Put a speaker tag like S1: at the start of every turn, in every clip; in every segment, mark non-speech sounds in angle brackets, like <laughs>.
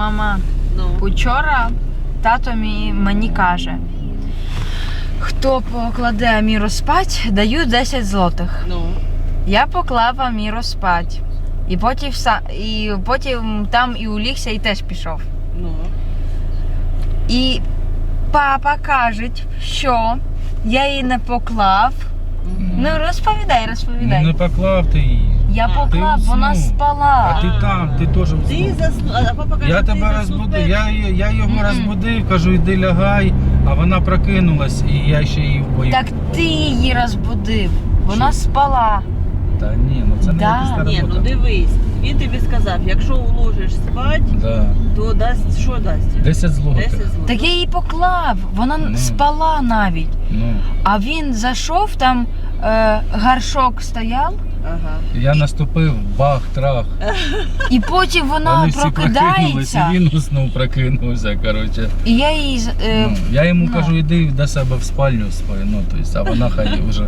S1: Мама,
S2: Ну.
S1: учора тато мій мені каже, хто покладе Аміру спать, даю 10 злотих.
S2: Ну.
S1: Я поклав Аміру спать. І потім, са- і потім там і улігся, і теж пішов.
S2: Ну.
S1: І папа каже, що я її не поклав. Ну розповідай, розповідай.
S3: Ну не поклав ти її.
S1: Я поклав,
S3: ти
S1: вона спала.
S3: А ти там, ти теж
S2: Ти заснув, а папа каже,
S3: Я
S2: ти
S3: тебе
S2: заснув
S3: розбудив, я,
S2: перший.
S3: я його
S1: Мгм.
S3: розбудив, кажу, іди лягай, а вона прокинулась і я ще її вбою.
S1: Так ти її розбудив. Вона спала.
S3: Та ні, ну це не
S1: Да.
S2: Ні, ну
S3: робота.
S2: дивись, він тобі сказав, якщо уложиш спать,
S3: Да.
S2: то дасть, що дасть?
S3: 10 злотих.
S2: 10 злотих.
S1: Так я її поклав. Вона
S3: Ну.
S1: спала навіть.
S3: Ну,
S1: А він зайшов, там е, горшок стояв,
S2: Ага.
S3: я наступив, бах, трах. <laughs>
S1: і потім вона
S3: Вони всі прокинулись,
S1: прокидається.
S3: і він уснув, прокинувся, коротше.
S1: І я їй е,
S3: Ну, я йому
S1: ну.
S3: кажу, іди до себе в спальню спи. Ну, то есть, а вона хай вже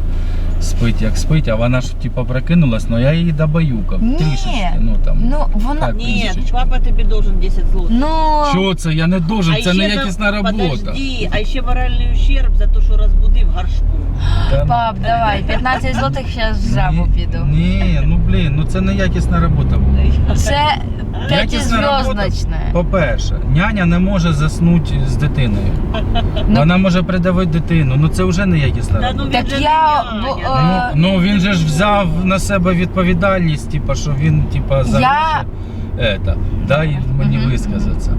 S3: спить, як спить, а вона ж типу прокинулась, але я її добаюкав.
S1: Ні.
S3: Трішечки. Ну, там.
S1: ну вона.
S3: Так.
S2: Ні,
S3: трішечки.
S2: папа тобі должен 10 злотих.
S1: Ну
S3: Що це? Я не должен, це не якісна робота.
S2: Подожди, а ще моральний ущерб за те, що розбудив горшку. <gasps>
S3: Та ну.
S1: пап, давай, 15 злотих зараз в жабу піду.
S3: Ні, ну блін, ну це не якісна робота була. <laughs>
S1: Це
S3: Якісна По-перше, няня не може заснути з дитиною.
S1: Ну.
S3: Вона може придавити дитину. Ну це вже не якісна
S2: Та ну він
S1: Так
S2: же
S1: я,
S2: не
S1: бо,
S2: няня.
S1: е,
S3: Ну, ну він же ж взяв на себе відповідальність, типа, що він типа за
S1: Я-.
S3: Ета, дай мені
S1: Мгм.
S3: висказатися.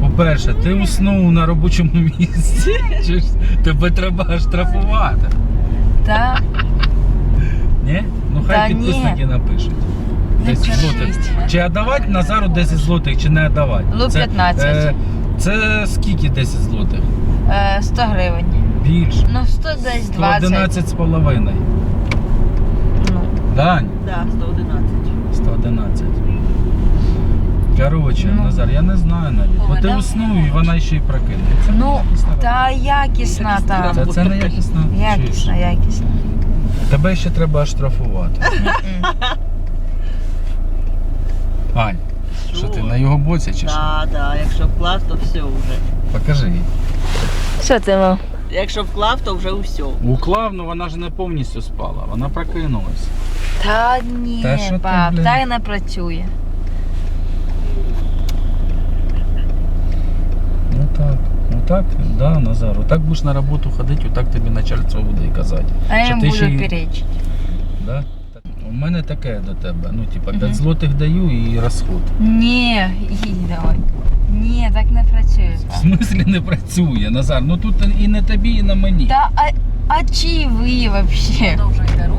S3: По-перше, ти уснув на робочому місці. <laughs> Чи ж тебе треба штрафувати?
S1: Та,
S3: Ні? Ну
S1: Та
S3: хай
S1: ні.
S3: підписники напишуть.
S1: Не
S3: 10
S1: кажіть.
S3: злотих. Чи віддавати Назару 10 злотих, чи не віддавати?
S1: Ну, 15.
S3: це скільки 10 злотих?
S1: е, 100 гривень.
S3: Більше.
S1: Ну 100 десь 20.
S3: 111 з половиною.
S1: Ну,
S3: Дань,
S2: Да, 111.
S3: 111. Коротше,
S1: Ну.
S3: Назар, я не знаю навіть. Бо ти
S1: да.
S3: уснув і вона ще й прокинулася.
S1: ну та якісна та.
S3: Це, це не якісно.
S1: Якісна, якісна.
S3: Тебе ще треба штрафувати.
S1: М-м.
S3: Ань, що ти на його боці чи що?
S2: Да, да, якщо вклав, то все вже.
S3: Покажи їй.
S1: Що ти мав?
S2: Якщо вклав, то вже все.
S3: Уклав, ну вона ж не повністю спала, вона прокинулась.
S1: Та ні,
S3: Та що ти,
S1: пап,
S3: блін?
S1: так не працює.
S3: Ну так, ну так, да, Назар, отак будеш на роботу ходити, отак тобі начальство буде і казати.
S1: А я
S3: Що
S1: їм
S3: ти
S1: буду
S3: ще й-
S1: перечити.
S3: Да? У мене таке до тебе. Ну, типа, 5
S1: Мгм.
S3: злотих даю і розход.
S1: Ні, їдь давай. Ні, так не працює.
S3: В смислі не працює, Назар. Ну тут і не тобі, і на мені.
S1: Та а, а чи ви вообще?
S2: Продовжуйте рух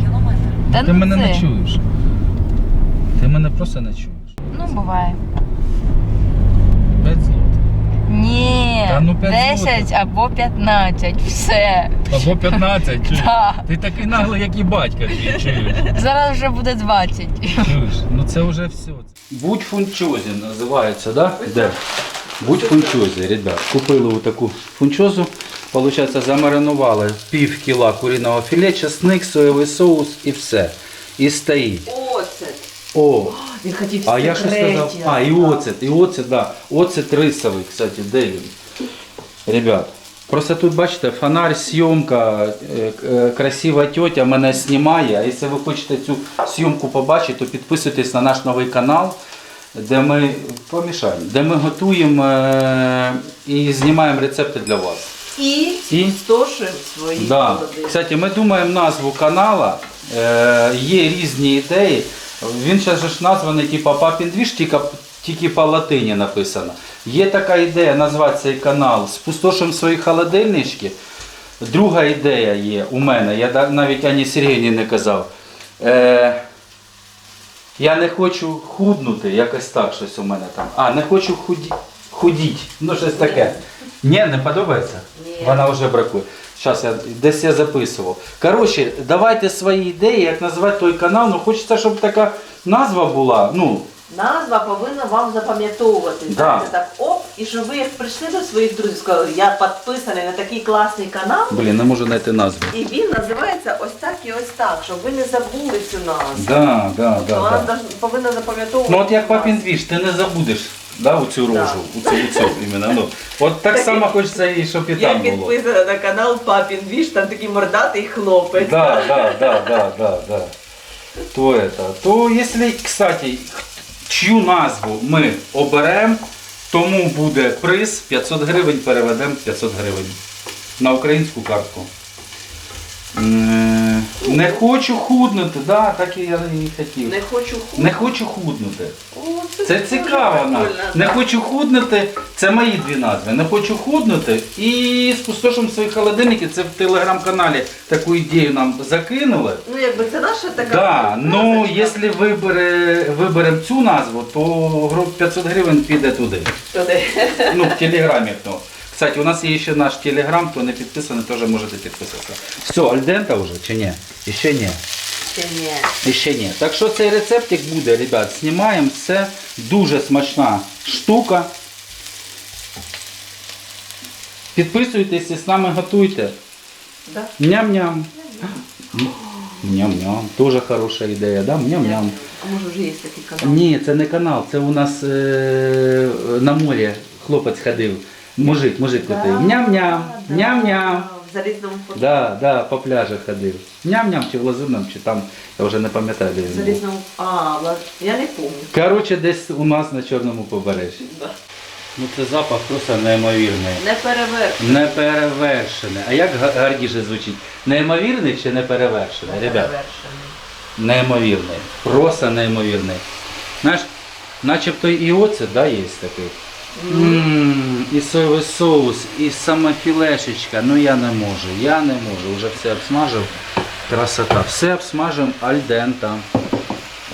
S2: 1 кілометр.
S1: Та
S3: Ти
S1: ну
S3: мене
S1: це.
S3: не чуєш. Ти мене просто не чуєш.
S1: Ну, буває.
S3: 5 злотих.
S1: Ні,
S3: Та ну, п'ять
S1: 10
S3: злотих.
S1: або 15, все.
S3: Або 15, чуєш?
S1: Так.
S3: Ти такий наглий, як і батька твій, чуєш.
S1: Зараз вже буде 20.
S3: Чуєш? Ну це вже все. Будь фунчозі називається, да? Де? Будь фунчозі, ребят. Купили таку фунчозу. Получається, замаринували пів кіла куріного філе, чесник, соєвий соус і все. І стоїть.
S2: Оцет.
S3: О,
S2: Він хотів
S3: а я що сказав? А, і оцет, і оцет, да. Оцет рисовий, кстати, де він? Ребят, просто тут бачите, фонарь, зйомка, е, е, красива тьотя мене знімає. А якщо ви хочете цю зйомку побачити, то підписуйтесь на наш новий канал, де ми помішаємо, де ми готуємо е, і знімаємо рецепти для вас.
S2: І,
S3: І?
S2: стошив свої
S3: Да.
S2: холодильники.
S3: Кстати, ми думаємо назву канала. Є різні ідеї. Він зараз же ж названий типу папін двіж, тільки, тільки по латині написано. Є така ідея назвати цей канал Спустошимо свої холодильнички. Друга ідея є у мене, я навіть Ані Сергіївні не казав. Е, я не хочу худнути, якось так щось у мене там. А, не хочу худі... худіть. Ну, щось таке. Ні, не подобається?
S2: Ні.
S3: Вона вже бракує. Зараз я десь я записував. Коротше, давайте свої ідеї, як назвати той канал. Ну, хочеться, щоб така назва була. Ну,
S2: Назва повинна вам запам'ятовувати.
S3: Да.
S2: Знаєте, так оп, і щоб ви як прийшли до своїх друзів, сказали, я підписаний на такий класний канал,
S3: блін, не можу знайти назву.
S2: і він називається ось так і ось так, щоб ви не забули цю назву.
S3: Да, да, да,
S2: Вона
S3: да.
S2: повинна запам'ятовувати.
S3: Ну от як папін двіж, ти не забудеш Да, у цю рожу, у цю, у цю іменно. Ну, от так само хочеться і щоб і
S2: Я
S3: там було.
S2: підписана на канал Папін Двіж, там такий мордатий хлопець.
S3: Да, да, да, да, да, да. То это. То если, кстати, чию назву ми оберемо, тому буде приз 500 гривень, переведемо 500 гривень на українську картку. Не хочу худнути, да, так і я і хотів.
S2: Не хочу ху.
S3: Не хочу худнути.
S2: О,
S3: Це
S2: дуже
S3: цікаво.
S2: прикольно.
S3: Не хочу худнути, це мої дві назви. Не хочу худнути і спустошимо свої холодильники. Це в телеграм-каналі таку ідею нам закинули.
S2: Ну, якби це наша така.
S3: Да, ну
S2: фразочка.
S3: якщо вибере, виберемо цю назву, то гру- 500 гривень піде туди.
S2: Туди.
S3: Ну, в телеграмі. Ну. Кстати, у нас є ще наш телеграм, хто не підписаний, теж можете підписатися. Все, альдента вже чи ні? Ще ні.
S2: Ще ні.
S3: Ще ні. Так що цей рецептик буде, ребят, знімаємо. Це дуже смачна штука. Підписуйтесь і з нами готуйте.
S2: Да?
S3: Ням-ням. Ням-ням. Тоже хороша ідея, да? Ням-ням.
S2: А може вже є такий канал?
S3: Ні, це не канал, це у нас е- на морі хлопець ходив. Мужик, мужик ходив. Ням-ням,
S2: Да,
S3: ням-ням.
S2: В залізному фото.
S3: Да, да, по пляжу ходив. Ням-ням чи в Лазурному, чи там, я вже не пам'ятаю, де
S2: В
S3: він був.
S2: залізному. А, ла- я не пам'ятаю.
S3: Коротше, десь у нас на Чорному побережжі.
S2: Да.
S3: Ну це запах просто неймовірний.
S2: Не перевершено.
S3: Неперевершений. А як га- гарніше звучить? Неймовірний чи неперевершений? Ребят,
S2: Неперевершений.
S3: неймовірний. Просто неймовірний. Знаєш, начебто і оце, да, є такий. М, І соєвий соус, і сама філешечка. Ну я не можу, я не можу. Вже все обсмажив. Красота. Все обсмажив альдента.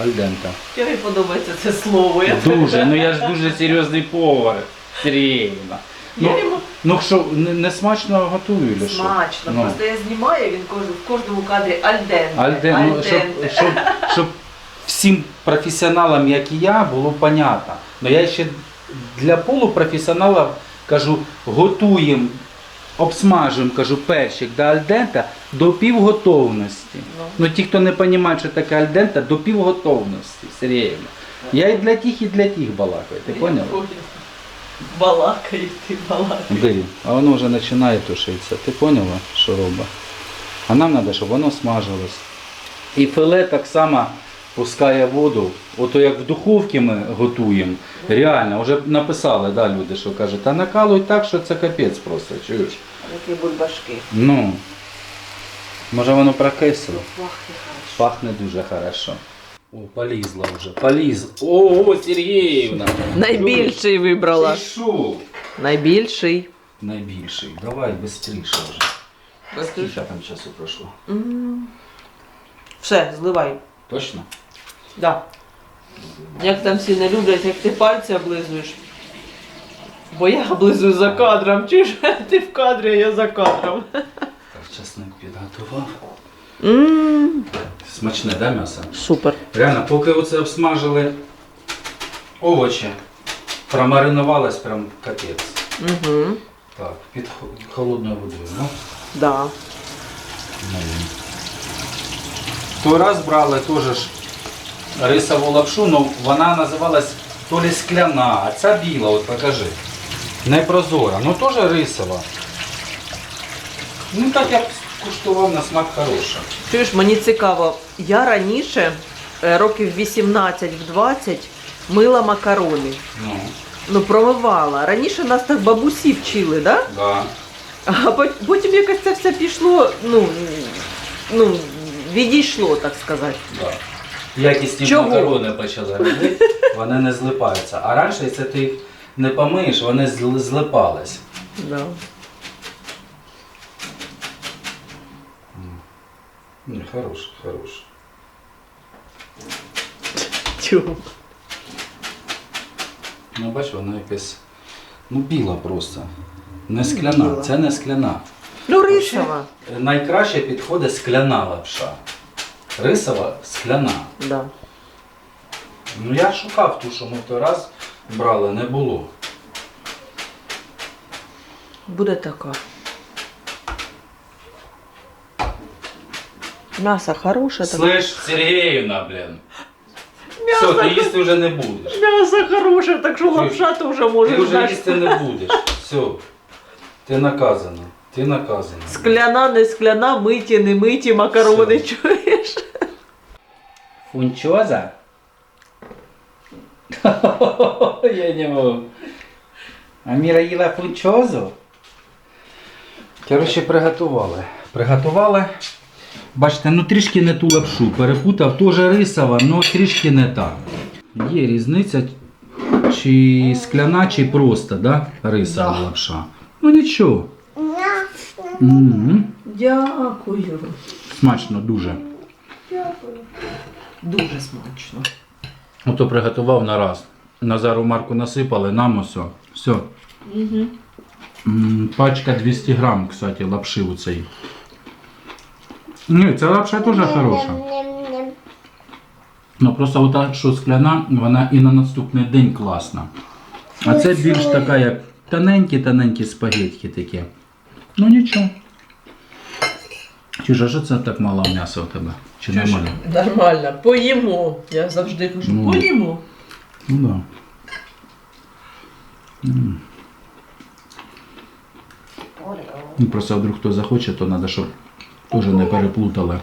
S3: Альдента.
S2: Мені подобається це слово. Я
S3: Дуже, ну я ж дуже серйозний повар. Серйозно.
S2: Я
S3: Ну,
S2: йому
S3: ну що, не, не смачно готую, чи що?
S2: смачно.
S3: Ну.
S2: Просто я знімаю, він в кожному кадрі альденте.
S3: Альден, ну, щоб, щоб, щоб всім професіоналам, як і я, було понятно. Но я ще для полупрофесіоналів кажу, готуємо, обсмажуємо, кажу, перчик до альдента до півготовності.
S2: Ну.
S3: Ну ті, хто не розуміє, що таке альдента, до півготовності, серйозно. Я і для тих, і для тих балакаю, ти
S2: поняла. Балакає ти, балакає.
S3: Диви, а воно вже починає тушитися. Ти поняла, що робить? А нам треба, щоб воно смажилось. І филе так само пускає воду. Ото як в духовці ми готуємо. Реально, вже написали да, люди, що кажуть, та накалують так, що це капець просто, чуєш?
S2: Такі бульбашки.
S3: Ну, може воно прокисло.
S2: Пахне хорошо.
S3: Пахне дуже хорошо. О, полізла вже, полізла. О, Сергіївна!
S2: Найбільший вибрала.
S3: Ти що?
S2: Найбільший.
S3: Найбільший. Давай швидше вже. Скільки там часу пройшло?
S2: Все, зливай.
S3: Точно?
S2: Да. Як там всі не люблять, як ти пальці облизуєш. Бо я облизую за кадром. Чи ж <laughs> ти в кадрі, а я за кадром.
S3: Так, часник підготував.
S2: Ммм,
S3: Смачне, да, м'ясо?
S2: супер.
S3: Реально, поки оце обсмажили овочі, промаринувалось прям капець.
S2: Угу.
S3: Так, під хо- холодною водою. Ну,
S2: Да.
S3: ну. Той раз брали теж ж рисову лапшу, але вона називалась то ли скляна, а ця біла, от покажи. Не прозора, ну теж рисова. Ну так я б куштував на смак хороша.
S2: Чуєш, мені цікаво, я раніше, е, років 18-20, мила макарони.
S3: Ну,
S2: Ну, промивала. Раніше нас так бабусі вчили, да?
S3: да.
S2: А потім якось це все пішло, ну, ну, відійшло, так сказати.
S3: Да. Якісні
S2: Чого?
S3: макарони почали робити, вони не злипаються. А раніше, якщо ти їх не помиєш, вони зли- злипались.
S2: Да.
S3: Ні, хорош, хорош.
S2: Чому?
S3: Ну, бач, вона якась. Ну, біла просто. Не скляна.
S2: Біла.
S3: Це не скляна.
S2: Ну, рисова.
S3: Найкраще підходить скляна лапша. Рисова скляна.
S2: Да.
S3: Ну я шукав ту, що ми в той раз брали, не було.
S2: Буде така. М'ясо хороше. так.
S3: Слышь, Сергіївна, блін. Все, ти їсти вже не будеш.
S2: м'ясо хороше, так що лапша то вже
S3: Ти
S2: можеш
S3: вже
S2: знаєш.
S3: їсти не будеш. Все. Ти наказана. Ти наказана.
S2: Скляна, не скляна, миті, не миті, макарони,
S3: Все. Фунчоза? <laughs> Я не можу. Аміра їла фунчозу? Коротше, приготували. Приготували. Бачите, ну трішки не ту лапшу. Перепутав, теж рисова, але трішки не та. Є різниця, чи скляна, чи просто, да? Рисова
S2: Да.
S3: лапша. Ну нічого.
S2: Дякую.
S3: Смачно дуже.
S2: Дуже смачно.
S3: Ото приготував на раз. Назару Марку насипали, нам ось. Все.
S2: Угу.
S3: М, Пачка 200 грам, кстати, лапши у цей. Ні, ця лапша теж хороша. Ну просто ота, що скляна, вона і на наступний день класна. А це більш така, як тоненькі-тоненькі спагетки такі. Ну нічого. Чужа, що це так мало м'яса у тебе? Чи нормально?
S2: Нормально, поїмо. Я завжди кажу,
S3: Ну.
S2: поїмо.
S3: Ну да. М. Ну, просто вдруг хто захоче, то треба, щоб теж не переплутали.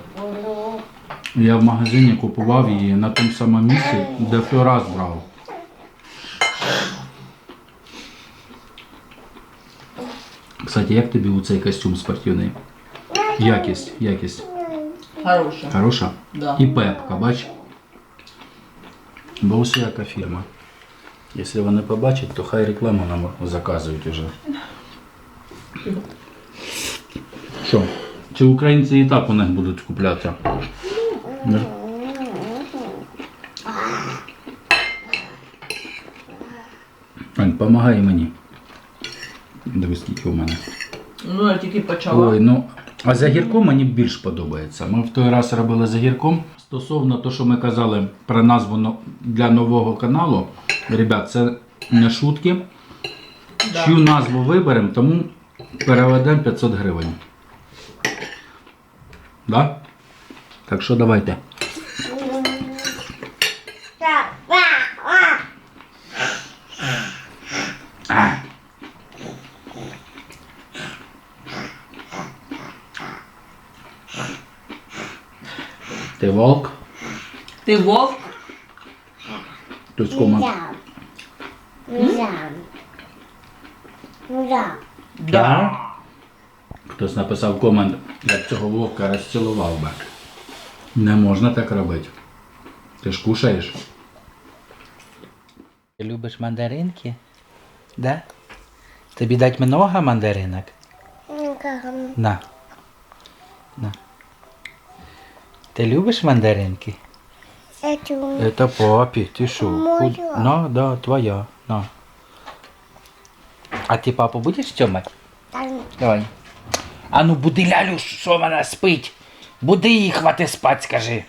S3: Я в магазині купував її на тому самому місці, де раз брав. Кстати, як тобі у цей костюм спортивний? Якість, якість.
S2: Хороше.
S3: Хороша?
S2: Да.
S3: І пепка, бач? Бо ось яка фірма. Якщо вони побачать, то хай рекламу нам заказують уже. Що? Чи українці і так у них будуть купляти? Ань, помагай мені. Дивись, скільки у мене.
S2: Ну, я тільки почала.
S3: Ой, ну а за гірком мені більш подобається. Ми в той раз робили за гірком. Стосовно того, що ми казали про назву для нового каналу, ребят, це не шутки.
S2: Да.
S3: Чию назву виберемо, тому переведемо 500 гривень. Да? Так що давайте. А. Ти волк?
S2: Ти вовк?
S3: Хтось команд.
S2: Да.
S3: Хтось написав комент, як цього вовка розцілував би. Не можна так робити. Ти ж кушаєш. Ти любиш мандаринки? Да? Тобі дать много мандаринок? На. На. Ти любиш мандаринки? Это папі, ти що? Худ- На, да, твоя. На. А ти папу будеш тьомати? Давай. А ну буди лялю, що вона спить. Буди її, хвати спать, скажи.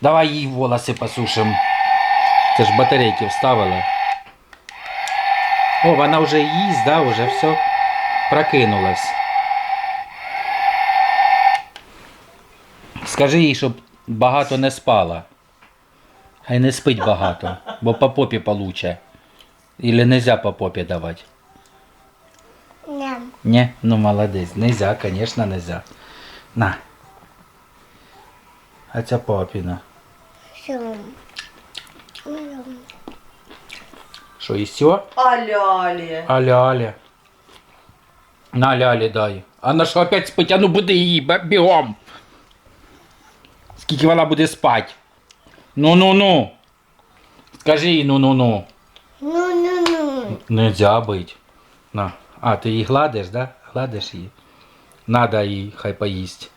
S3: Давай їй волоси посушим. Це ж батарейки вставили. О, вона вже їсть, да, вже все. Прокинулась. Скажи їй, щоб багато не спала. Хай не спить багато, бо по попі получе. Или нельзя по попі давати. Не, ну молодець. Нельзя, конечно, нельзя. На. А ця папіна. Що, і все?
S2: Аля-алі.
S3: Аля, Аля. На Лялі дай. А на що опять спить? А ну буди її, бігом. Скільки вона буде спати? Ну-ну-ну. Скажи їй ну-ну. Ну-ну. Нельзя бить. На. А, ти її гладиш, да? Гладиш її. Надо їй, хай поїсть.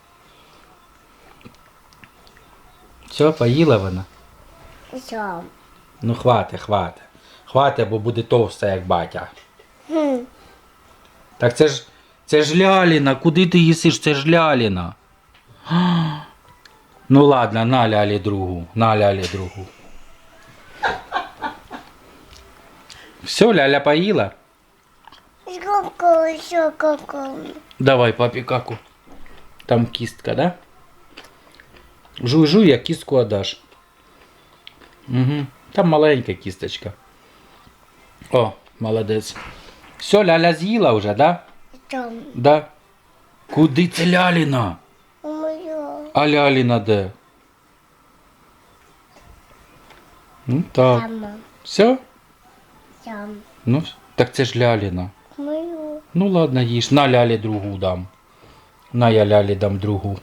S3: Все, поїла вона. Ну хвати, хвати. Хвати, бо буде товста, як батя. Так це ж. Це ж ляліна. Куди ти їсиш? Це ж ляліна. А! Ну ладно, на лялі другу. На лялі другу. Все, ляля поїла? Давай, папі каку. Там кістка, да? Жуй-жуй, я кістку отдаш. Угу. Там маленька кісточка. О, молодець. Все, ляля з'їла вже, да?
S4: Там.
S3: Да. Куди це ляліна?
S4: Моя.
S3: А ляліна де? Ну так.
S4: Там.
S3: Все?
S4: Там.
S3: Ну, так це ж ляліна.
S4: Мою.
S3: Ну ладно, їж. На лялі другу дам. На я лялі дам другу.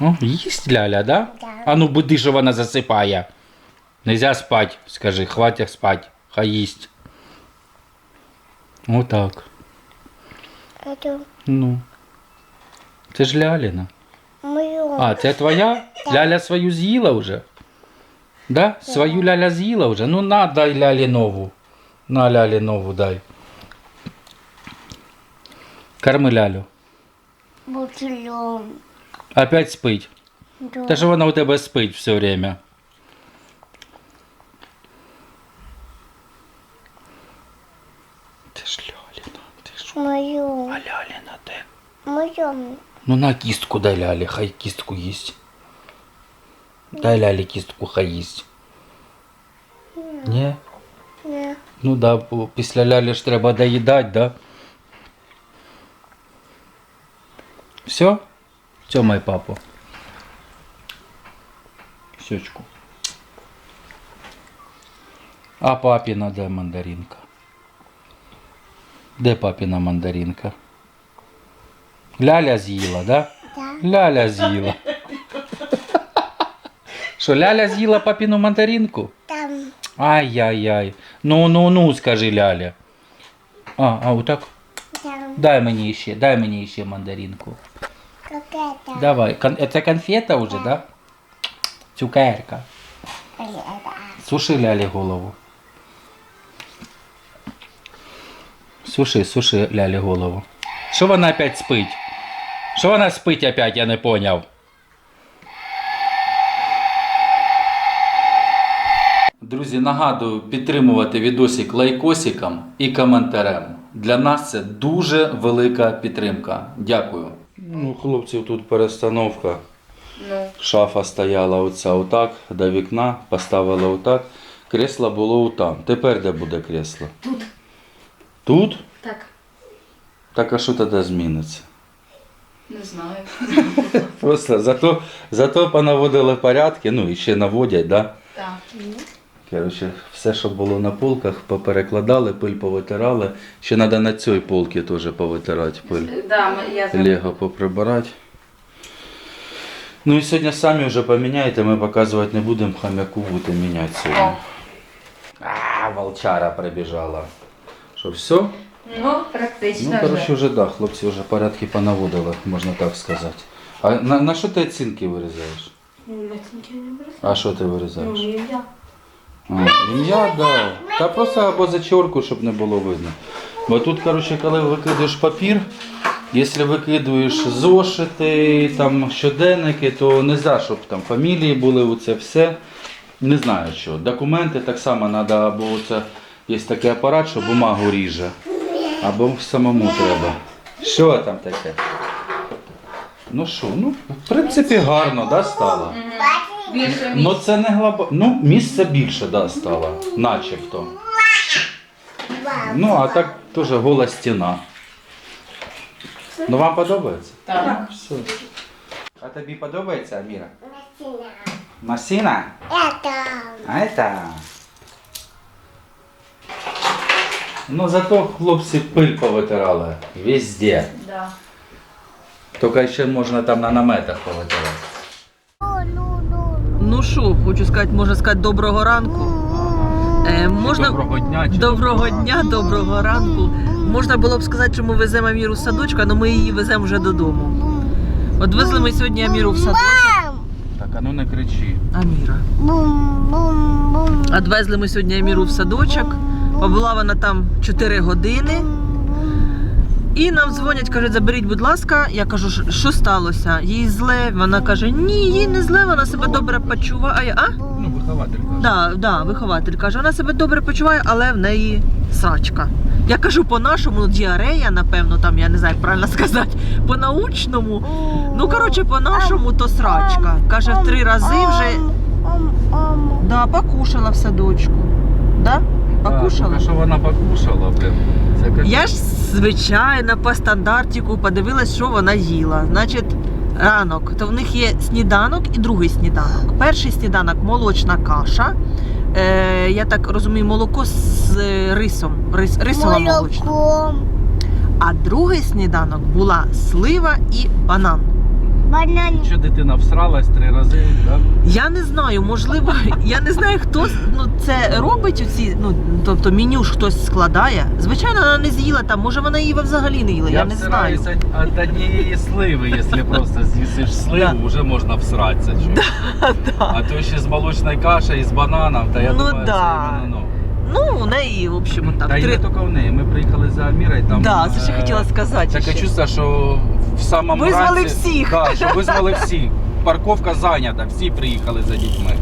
S3: О, їсть ляля, да?
S4: Да.
S3: А ну буди, що вона засипає. Нельзя спать, скажи, хватить спать. Хай їсть. Отак.
S4: Это
S3: Ну. Це ж ляліна.
S4: мою.
S3: А, це твоя? Ляля свою з'їла вже? Да? Свою ляля з'їла вже? Ну на, дай лялі нову. На лялі нову дай. Корми лялю.
S4: Бутылем.
S3: Опять спить.
S4: Да.
S3: Та ж вона у тебе спить все время.
S4: Мою.
S3: А ляліна де?
S4: Мою.
S3: Ну на кістку дай лялі, хай кістку їсть. Дай лялі кістку, хай їсть. Ні?
S4: Не.
S3: Ну да, бо після лялі ж треба доїдати, да? Все? Тьомай папу. Сючку. А папіна де мандаринка? Де папіна мандаринка? Ляля з'їла, да?
S4: Да.
S3: Ляля з'їла. Що, Ляля з'їла папіну мандаринку?
S4: Там.
S3: Ай-яй-яй. Ну, ну, ну, скажи Ляля. А, а, отак.
S4: Там.
S3: Дай мені ще, дай мені ще мандаринку. Давай. Кон... Це конфета вже, да? Цукерка. Суши Лялі голову. Суши, суши Лялі голову. Що вона опять спить? Що вона спить опять, я не поняв. Друзі, нагадую підтримувати відосик лайкосиком і коментарем. Для нас це дуже велика підтримка. Дякую. Ну, хлопців тут перестановка.
S1: Ну.
S3: Шафа стояла оця отак, до вікна, поставила отак. Кресло було отам. Тепер де буде кресло?
S1: Тут.
S3: Тут?
S1: Так.
S3: Так а що тоді зміниться?
S1: Не знаю. <laughs>
S3: Просто зато, зато понаводили порядки, ну і ще наводять, да?
S1: Так.
S3: Коротше, все, що було на полках, поперекладали, пиль повитирали. Ще треба на цій полці теж повитирати пиль.
S1: Да, я
S3: Лего поприбирати. Ну і сьогодні самі вже поміняєте, ми показувати не будемо, хам'яку будете міняти сьогодні. А, волчара прибіжала. Що, все?
S1: Ну, практично.
S3: Ну, коротше, вже да, хлопці вже порядки понаводили, можна так сказати. А на, на що ти оцінки вирізаєш? А що ти вирізаєш? А, ім'я, да. Та просто або зачерку, щоб не було видно. Бо тут, коротше, коли викидуєш папір, якщо викидуєш зошити, там, щоденники, то не за, щоб там фамілії були, оце все. Не знаю що. Документи так само треба, або оце є такий апарат, що бумагу ріже. Або самому треба. Що там таке? Ну що, ну, в принципі, гарно, да, стало?
S1: Більше
S3: Ну це не глобально. Ну, місце більше, да, стало, начебто. Ну, а так теж гола стіна. Ну вам подобається?
S1: Так.
S3: Все. А тобі подобається, Аміра?
S4: Машина.
S3: Масіна?
S4: Это.
S3: А это. Ну зато хлопці пиль повитирали. Везде.
S1: Да.
S3: Тільки ще можна там на наметах повитирати.
S4: Ну, ну, ну.
S2: Ну що, хочу сказати, можна сказати, доброго ранку. Е, можна...
S3: Доброго дня. чи
S2: Доброго дня, доброго ранку. Можна було б сказати, що ми веземо Аміру з садочка, але ми її веземо вже додому. От везли ми сьогодні Аміру в садочок.
S3: Так, а ну не кричи.
S2: Аміра.
S4: Бум, бум, бум.
S2: Отвезли ми сьогодні Аміру в садочок. Побула вона там 4 години. І нам дзвонять, кажуть, заберіть, будь ласка. Я кажу, «Що- сталося? Їй зле. Вона каже, ні, їй не зле, вона себе добре почуває. А?
S3: Ну, вихователь.
S2: Да, да, вихователь каже, вона себе добре почуває, але в неї срачка. Я кажу по-нашому, ну, діарея, напевно, там, я не знаю, як правильно сказати, по-научному. Ну, коротше, по-нашому то срачка. Каже, три рази вже. Да, покушала в садочку. Да? Покушала?
S3: Так, що вона покушала, блин. Це капець.
S2: Я ж, звичайно, по стандартику подивилась, що вона їла. Значить, ранок, то в них є сніданок і другий сніданок. Перший сніданок молочна каша. Е, я так розумію, молоко з е, рисом. Рис, рисова молочна.
S4: Молоком.
S2: А другий сніданок була слива і банан.
S4: Банан.
S3: Що дитина всралась три рази, да?
S2: Я не знаю, можливо, <laughs> я не знаю, хто ну, це робить. Оці, ну, тобто меню ж хтось складає. Звичайно, вона не з'їла там, може вона її взагалі не їла, я, не знаю.
S3: від однієї сливи, якщо просто з'їсиш сливу,
S2: Да.
S3: вже можна всратися. <laughs> А то ще з молочною кашею, і з бананом, та я
S2: Ну
S3: думаю,
S2: да.
S3: це іменно, ну.
S2: Ну, у неї, в общем, так.
S3: Та й не
S2: Три...
S3: тільки в неї. Ми приїхали за Амірою, там.
S2: Да, це ще хотіла сказати.
S3: Таке чувство, що в самому
S2: Визвали
S3: ранці,
S2: всіх.
S3: Да, що визвали всіх. Парковка зайнята, всі приїхали за дітьми.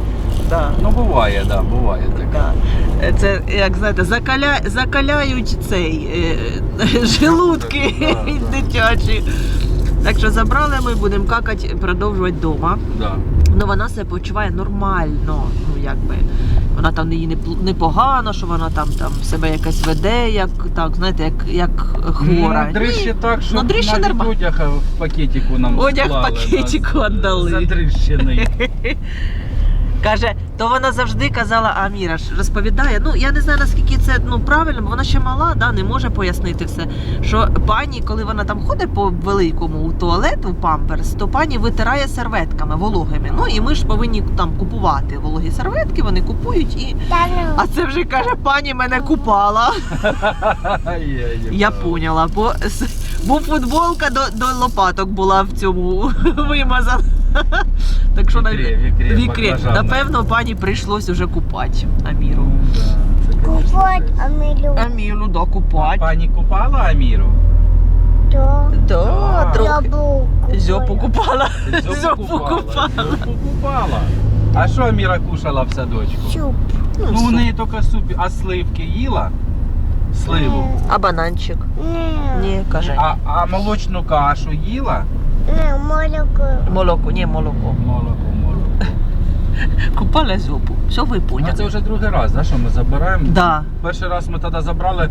S2: Да.
S3: Ну буває, да, буває таке.
S2: Да. Це, як знаєте, закаля... закаляють цей е... <laughs> желудки
S3: Да, да.
S2: дитячі. Так що забрали ми, будемо какати, продовжувати вдома.
S3: Да.
S2: Ну вона себе почуває нормально. Ну якби вона там їй не не погано, що вона там там себе якось веде, як так, знаєте, як, як хвора.
S3: Ну, дрищі так, що
S2: ну, дрищі
S3: навіть одяг в пакетику нам
S2: Одяг в пакетику віддали.
S3: Задрищений. <laughs>
S2: Каже, то вона завжди казала, Аміра ж розповідає. Ну я не знаю наскільки це ну правильно, бо вона ще мала, да, не може пояснити все. Що пані, коли вона там ходить по великому у туалет у памперс, то пані витирає серветками вологими. Ну і ми ж повинні там купувати вологі серветки, вони купують і. А це вже каже, пані мене купала. Я поняла, бо, бо футболка до, до лопаток була в цьому <laughs> вимазана. <laughs> Так що на
S3: Вікрі, вікрі,
S2: вікрі. Напевно, пані прийшлось уже купати Аміру.
S4: Купот Амілю.
S2: Аміру, да, купати.
S3: Пані купала Аміру?
S2: Да,
S3: Да.
S2: трохи. Зьопу купала.
S3: Зьопу купала. Зьопу купала. А що Аміра кушала в садочку?
S4: Чуп.
S3: Ну, у неї тільки суп, а сливки їла? Сливу.
S2: А бананчик?
S4: Ні.
S2: Ні, каже.
S3: А, а молочну кашу їла?
S4: Не, молоко.
S2: Молоко, ні, молоко.
S3: Молоко, молоко. <laughs>
S2: Купали зубу. Все ви
S3: Ну, це вже другий раз, да, що ми забираємо.
S2: Да.
S3: Перший раз ми тоді забрали,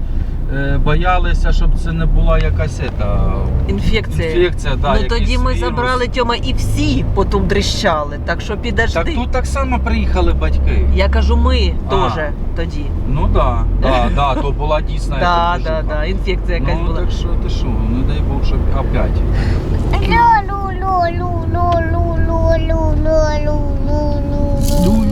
S3: боялися, щоб це не була якась ета,
S2: Інфекція.
S3: інфекція. Да,
S2: ну
S3: якийсь
S2: тоді ми
S3: вірус.
S2: забрали Тьома і всі потім дрищали. Так що підожди.
S3: Так тут так само приїхали батьки.
S2: Я кажу, ми
S3: А.
S2: теж тоді.
S3: Ну да, да, да, то була дійсно <laughs>
S2: Да, да, да, інфекція якась
S3: Ну
S2: була.
S3: так що ти що, не дай Бог, щоб опять.
S4: Лу,